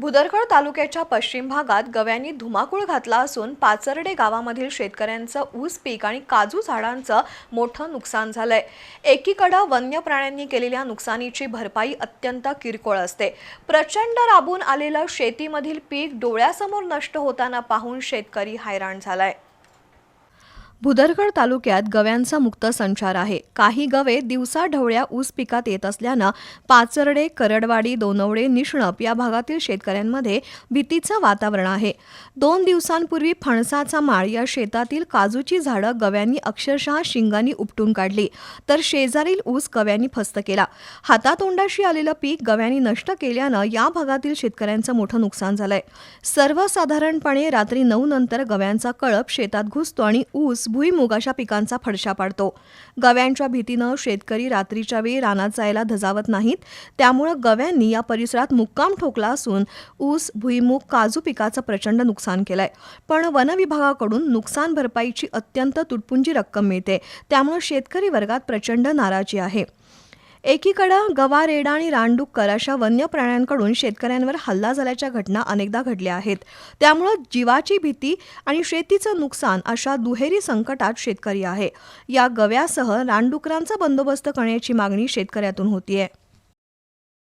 भुदरगड तालुक्याच्या पश्चिम भागात गव्यांनी धुमाकूळ घातला असून पाचर्डे गावामधील शेतकऱ्यांचं ऊस पीक आणि काजू झाडांचं मोठं नुकसान झालंय. एकीकडं वन्य प्राण्यांनी केलेल्या नुकसानीची भरपाई अत्यंत किरकोळ असते. प्रचंड राबून आलेलं शेतीमधील पीक डोळ्यासमोर नष्ट होताना पाहून शेतकरी हैराण झालाय. भुदरगड तालुक्यात गव्यांचा मुक्त संचार आहे. काही गवे दिवसा ढवळ्या ऊस पिकात येत असल्यानं पाचर्डे करडवाडी दोनवडे निष्णप या भागातील शेतकऱ्यांमध्ये भीतीचं वातावरण आहे. दोन दिवसांपूर्वी फणसाचा माळ या शेतातील काजूची झाडं गव्यांनी अक्षरशः शिंगांनी उपटून काढली. तर शेजारील ऊस गव्यांनी फस्त केला. हातातोंडाशी आलेलं पीक गव्यांनी नष्ट केल्यानं या भागातील शेतकऱ्यांचं मोठं नुकसान झालंय. सर्वसाधारणपणे रात्री नऊ नंतर गव्यांचा कळप शेतात घुसतो आणि ऊस भुईमुगाच्या अशा पिकांचा फडशा पाडतो. गव्यांच्या भीतीनं शेतकरी रात्रीच्या वेळी रानात जायला धजावत नाहीत. त्यामुळं गव्यांनी या परिसरात मुक्काम ठोकला असून ऊस भुईमूग काजू पिकाचं प्रचंड नुकसान केलंय. पण वनविभागाकडून नुकसान भरपाईची अत्यंत तुटपुंजी रक्कम मिळते. त्यामुळे शेतकरी वर्गात प्रचंड नाराजी आहे. एकीकडं गवारेडा आणि रानडुक्कर अशा वन्य प्राण्यांकडून शेतकऱ्यांवर हल्ला झाल्याच्या घटना अनेकदा घडल्या आहेत. त्यामुळं जीवाची भीती आणि शेतीचं नुकसान अशा दुहेरी संकटात शेतकरी आहे. या गव्यासह रानडुकरांचा बंदोबस्त करण्याची मागणी शेतकऱ्यातून होतीये.